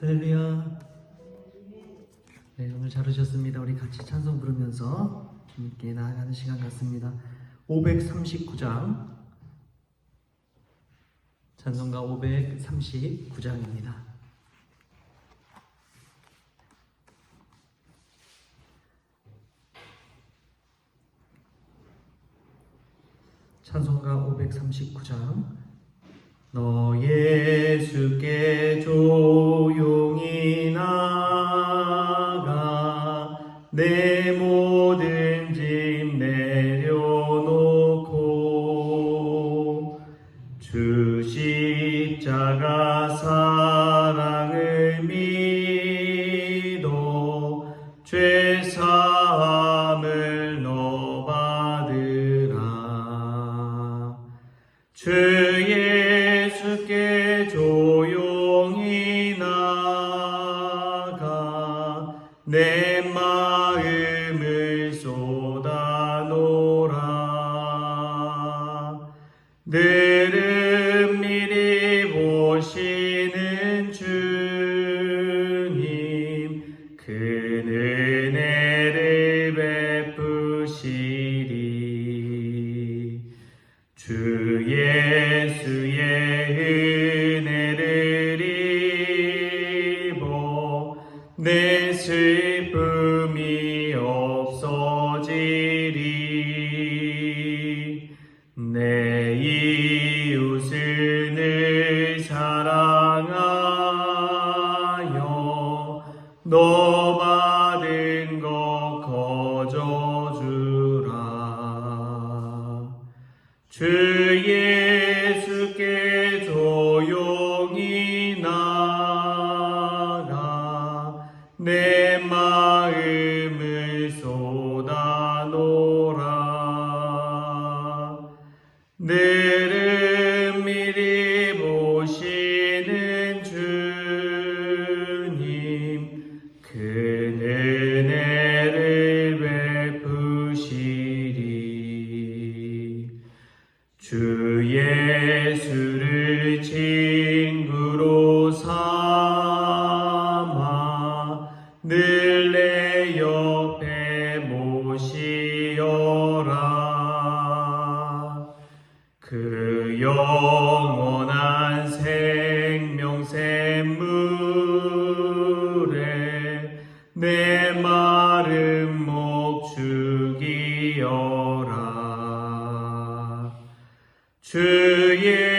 할렐루야. 네, 오늘 잘 오셨습니다. 우리 같이 찬송 부르면서 주님께 나아가는 시간 같습니다. 539장. 찬송가 539장입니다. 찬송가 539장. 너 예수께 조 예수께 조용 주 예수를 친 주 예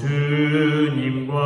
주님과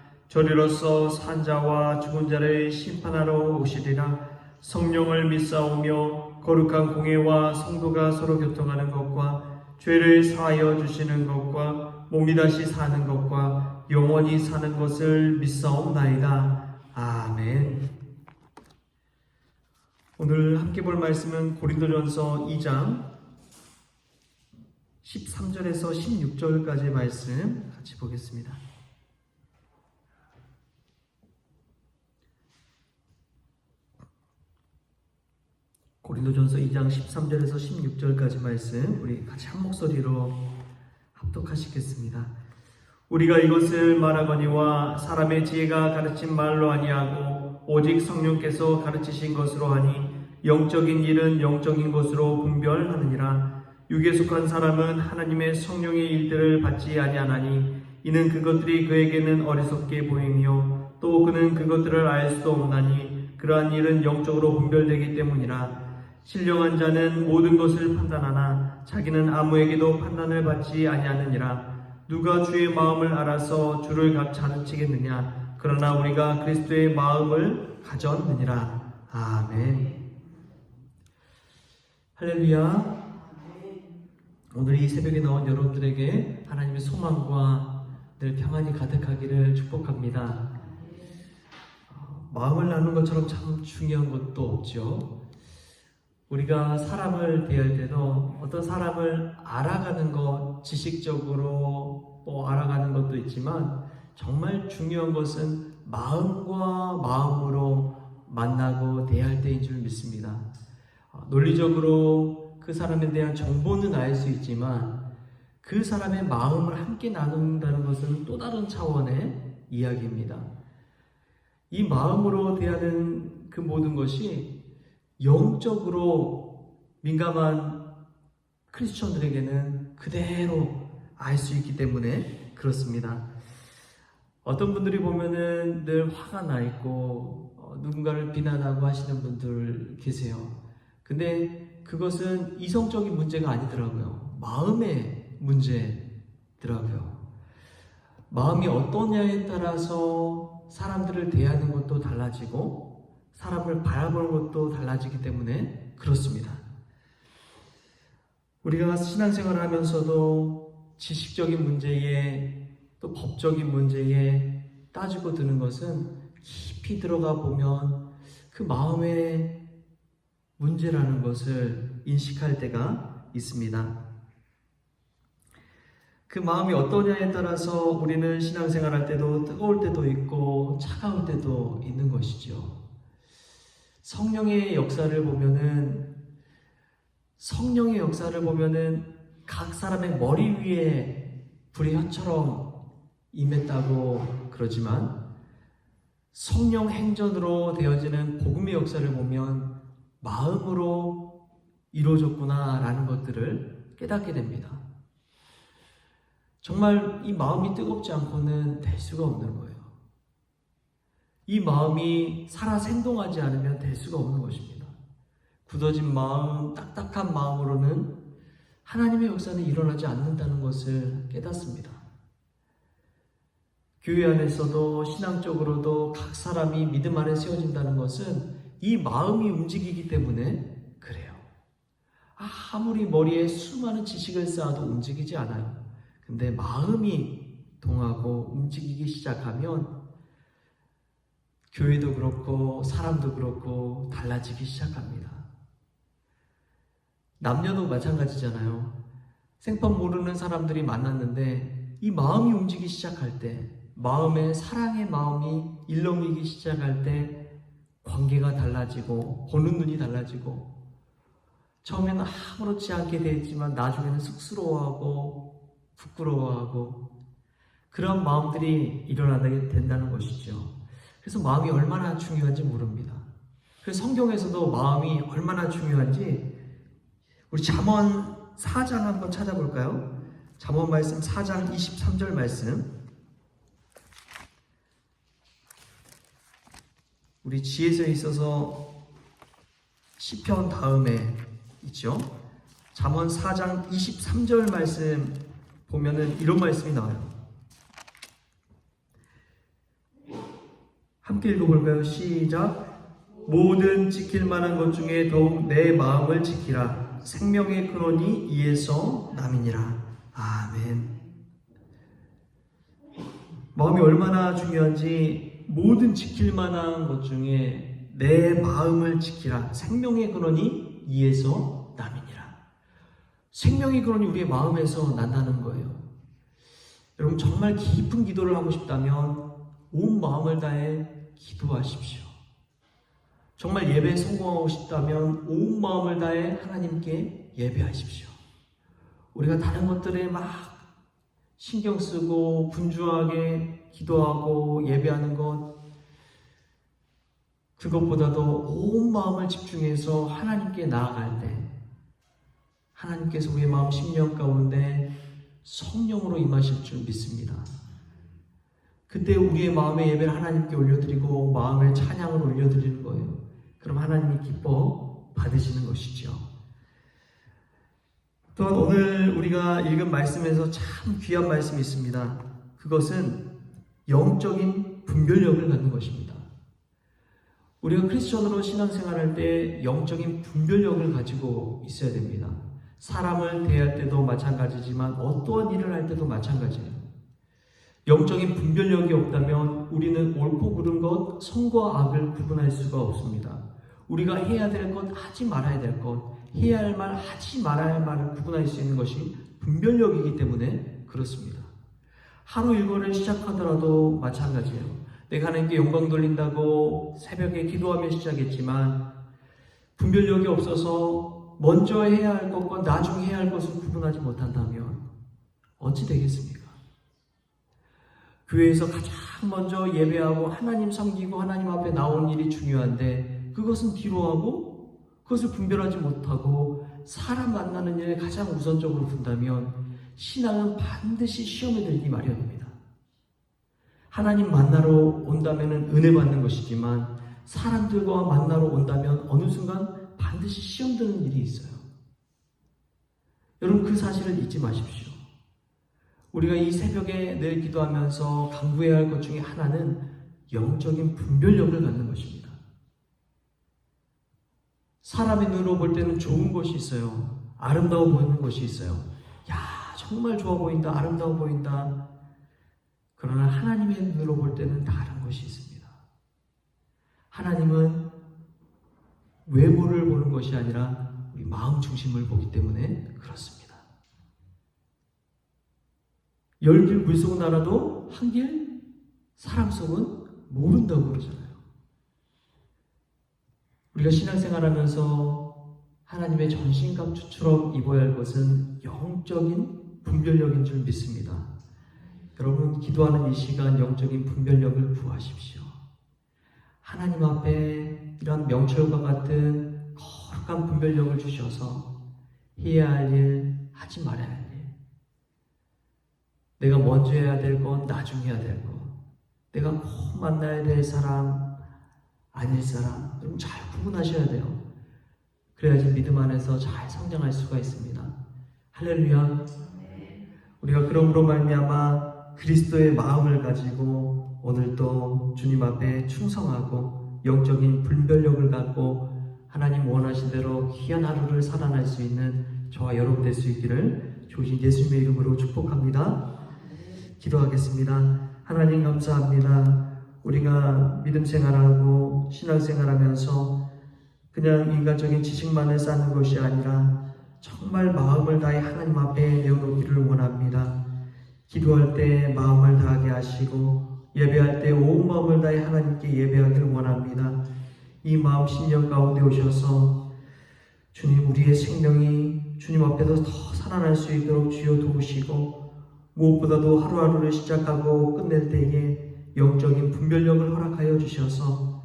저리로서 산자와 죽은 자를 심판하러 오시리라 성령을 믿사오며 거룩한 공예와 성도가 서로 교통하는 것과 죄를 사하여 주시는 것과 몸이 다시 사는 것과 영원히 사는 것을 믿사옵나이다. 아멘. 오늘 함께 볼 말씀은 고린도전서 2장 13절에서 16절까지의 말씀 같이 보겠습니다. 고린도전서 2장 13절에서 16절까지 말씀 우리 같이 한 목소리로 합독하시겠습니다. 우리가 이것을 말하거니와 사람의 지혜가 가르친 말로 아니하고 오직 성령께서 가르치신 것으로 하니 영적인 일은 영적인 것으로 분별하느니라 육에 속한 사람은 하나님의 성령의 일들을 받지 아니하나니 이는 그것들이 그에게는 어리석게 보이며 또 그는 그것들을 알 수도 없나니 그러한 일은 영적으로 분별되기 때문이라 신령한 자는 모든 것을 판단하나 자기는 아무에게도 판단을 받지 아니하느니라. 누가 주의 마음을 알아서 주를 각 자르치겠느냐? 그러나 우리가 그리스도의 마음을 가졌느니라. 아멘. 할렐루야. 오늘 이 새벽에 나온 여러분들에게 하나님의 소망과 늘 평안이 가득하기를 축복합니다. 어, 마음을 나누는 것처럼 참 중요한 것도 없죠 우리가 사람을 대할 때도 어떤 사람을 알아가는 것, 지식적으로 뭐 알아가는 것도 있지만 정말 중요한 것은 마음과 마음으로 만나고 대할 때인 줄 믿습니다. 어, 논리적으로 그 사람에 대한 정보는 알 수 있지만 그 사람의 마음을 함께 나눈다는 것은 또 다른 차원의 이야기입니다. 이 마음으로 대하는 그 모든 것이 영적으로 민감한 크리스천들에게는 그대로 알 수 있기 때문에 그렇습니다. 어떤 분들이 보면은 늘 화가 나 있고 어, 누군가를 비난하고 하시는 분들 계세요. 근데 그것은 이성적인 문제가 아니더라고요. 마음의 문제더라고요. 마음이 어떠냐에 따라서 사람들을 대하는 것도 달라지고 사람을 바라보는 것도 달라지기 때문에 그렇습니다. 우리가 신앙생활을 하면서도 지식적인 문제에 또 법적인 문제에 따지고 드는 것은 깊이 들어가 보면 그 마음의 문제라는 것을 인식할 때가 있습니다. 그 마음이 어떠냐에 따라서 우리는 신앙생활 할 때도 뜨거울 때도 있고 차가울 때도 있는 것이죠. 성령의 역사를 보면은 성령의 역사를 보면은 각 사람의 머리 위에 불이 혀처럼 임했다고 그러지만 성령 행전으로 되어지는 복음의 역사를 보면 마음으로 이루어졌구나라는 것들을 깨닫게 됩니다. 정말 이 마음이 뜨겁지 않고는 될 수가 없는 거예요. 이 마음이 살아 생동하지 않으면 될 수가 없는 것입니다. 굳어진 마음, 딱딱한 마음으로는 하나님의 역사는 일어나지 않는다는 것을 깨닫습니다. 교회 안에서도 신앙적으로도 각 사람이 믿음 안에 세워진다는 것은 이 마음이 움직이기 때문에 그래요. 아무리 머리에 수많은 지식을 쌓아도 움직이지 않아요. 근데 마음이 동하고 움직이기 시작하면 교회도 그렇고 사람도 그렇고 달라지기 시작합니다. 남녀도 마찬가지잖아요. 생판 모르는 사람들이 만났는데 이 마음이 움직이기 시작할 때 마음에 사랑의 마음이 일렁이기 시작할 때 관계가 달라지고 보는 눈이 달라지고 처음에는 아무렇지 않게 되지만 나중에는 쑥스러워하고 부끄러워하고 그런 마음들이 일어나게 된다는 것이죠. 그래서 마음이 얼마나 중요한지 모릅니다. 그래서 성경에서도 마음이 얼마나 중요한지 우리 잠언 4장 한번 찾아볼까요? 잠언 말씀 4장 23절 말씀. 우리 지혜서에 있어서 시편 다음에 있죠. 잠언 4장 23절 말씀 보면은 이런 말씀이 나와요. 함께 읽어볼까요? 시작. 모든 지킬 만한 것 중에 더욱 내 마음을 지키라. 생명의 근원이 이에서 남이니라. 아멘. 마음이 얼마나 중요한지 모든 지킬 만한 것 중에 내 마음을 지키라. 생명의 근원이 이에서 남이니라. 생명의 근원이 우리의 마음에서 난다는 거예요. 여러분 정말 깊은 기도를 하고 싶다면 온 마음을 다해 기도하십시오. 정말 예배에 성공하고 싶다면 온 마음을 다해 하나님께 예배하십시오. 우리가 다른 것들에 막 신경 쓰고 분주하게 기도하고 예배하는 것 그것보다도 온 마음을 집중해서 하나님께 나아갈 때 하나님께서 우리의 마음 심령 가운데 성령으로 임하실 줄 믿습니다. 그때 우리의 마음의 예배를 하나님께 올려드리고 마음의 찬양을 올려드리는 거예요. 그럼 하나님이 기뻐 받으시는 것이죠. 또한 오늘 우리가 읽은 말씀에서 참 귀한 말씀이 있습니다. 그것은 영적인 분별력을 갖는 것입니다. 우리가 크리스천으로 신앙생활할 때 영적인 분별력을 가지고 있어야 됩니다. 사람을 대할 때도 마찬가지지만 어떠한 일을 할 때도 마찬가지예요. 영적인 분별력이 없다면 우리는 옳고 그른 것, 선과 악을 구분할 수가 없습니다. 우리가 해야 될 것, 하지 말아야 될 것, 해야 할 말, 하지 말아야 할 말을 구분할 수 있는 것이 분별력이기 때문에 그렇습니다. 하루 일과를 시작하더라도 마찬가지예요. 내가 하나님께 영광 돌린다고 새벽에 기도하며 시작했지만 분별력이 없어서 먼저 해야 할 것과 나중에 해야 할 것을 구분하지 못한다면 어찌 되겠습니까? 교회에서 가장 먼저 예배하고 하나님 섬기고 하나님 앞에 나온 일이 중요한데 그것은 뒤로 하고 그것을 분별하지 못하고 사람 만나는 일에 가장 우선적으로 둔다면 신앙은 반드시 시험에 들기 마련입니다. 하나님 만나러 온다면 은혜 받는 것이지만 사람들과 만나러 온다면 어느 순간 반드시 시험 드는 일이 있어요. 여러분 그 사실을 잊지 마십시오. 우리가 이 새벽에 늘 기도하면서 강구해야 할 것 중에 하나는 영적인 분별력을 갖는 것입니다. 사람의 눈으로 볼 때는 좋은 것이 있어요. 아름다워 보이는 것이 있어요. 야, 정말 좋아 보인다. 아름다워 보인다. 그러나 하나님의 눈으로 볼 때는 다른 것이 있습니다. 하나님은 외모를 보는 것이 아니라 우리 마음 중심을 보기 때문에 그렇습니다. 열길 물속 나라도 한길 사람 속은 모른다고 그러잖아요. 우리가 신앙생활 하면서 하나님의 전신갑주처럼 입어야 할 것은 영적인 분별력인 줄 믿습니다. 여러분 기도하는 이 시간 영적인 분별력을 구하십시오. 하나님 앞에 이런 명철과 같은 거룩한 분별력을 주셔서 해야 할 일, 하지 말아야 할 일. 내가 먼저 해야 될 건 나중에 해야 될 것. 내가 꼭 만나야 될 사람, 아닐 사람. 여러분 잘 구분하셔야 돼요. 그래야지 믿음 안에서 잘 성장할 수가 있습니다. 할렐루야. 우리가 그러므로 말미암아 그리스도의 마음을 가지고 오늘도 주님 앞에 충성하고 영적인 분별력을 갖고 하나님 원하신 대로 귀한 하루를 살아날 수 있는 저와 여러분 될 수 있기를 조신 예수님의 이름으로 축복합니다. 기도하겠습니다. 하나님 감사합니다. 우리가 믿음 생활하고 신앙 생활하면서 그냥 인간적인 지식만을 쌓는 것이 아니라 정말 마음을 다해 하나님 앞에 내어놓기를 원합니다. 기도할 때 마음을 다하게 하시고 예배할 때 온 마음을 다해 하나님께 예배하기를 원합니다. 이 마음 신령 가운데 오셔서 주님 우리의 생명이 주님 앞에서 더 살아날 수 있도록 주여 도우시고 무엇보다도 하루하루를 시작하고 끝낼 때에 영적인 분별력을 허락하여 주셔서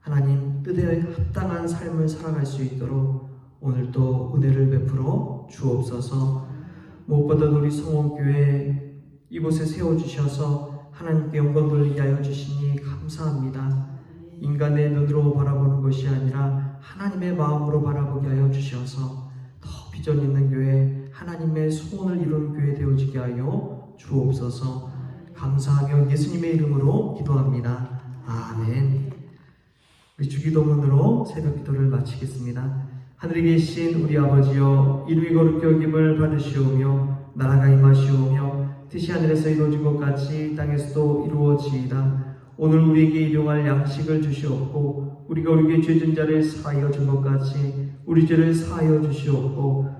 하나님 뜻에 합당한 삶을 살아갈 수 있도록 오늘도 은혜를 베풀어 주옵소서 무엇보다도 우리 성원교회 이곳에 세워주셔서 하나님께 영광 돌리게 하여 주시니 감사합니다. 인간의 눈으로 바라보는 것이 아니라 하나님의 마음으로 바라보게 하여 주셔서 더 비전 있는 교회, 하나님의 소원을 이루는 교회 되어지게 하여 주옵소서 감사하며 예수님의 이름으로 기도합니다. 아멘. 우리 주기도문으로 새벽 기도를 마치겠습니다. 하늘에 계신 우리 아버지여 이름이 거룩히 여김을 받으시오며 나라가 임하시오며 뜻이 하늘에서 이루어진 것 같이 땅에서도 이루어지이다. 오늘 우리에게 일용할 양식을 주시옵고 우리가 우리에게 죄진 자를 사하여 준 것 같이 우리 죄를 사하여 주시옵고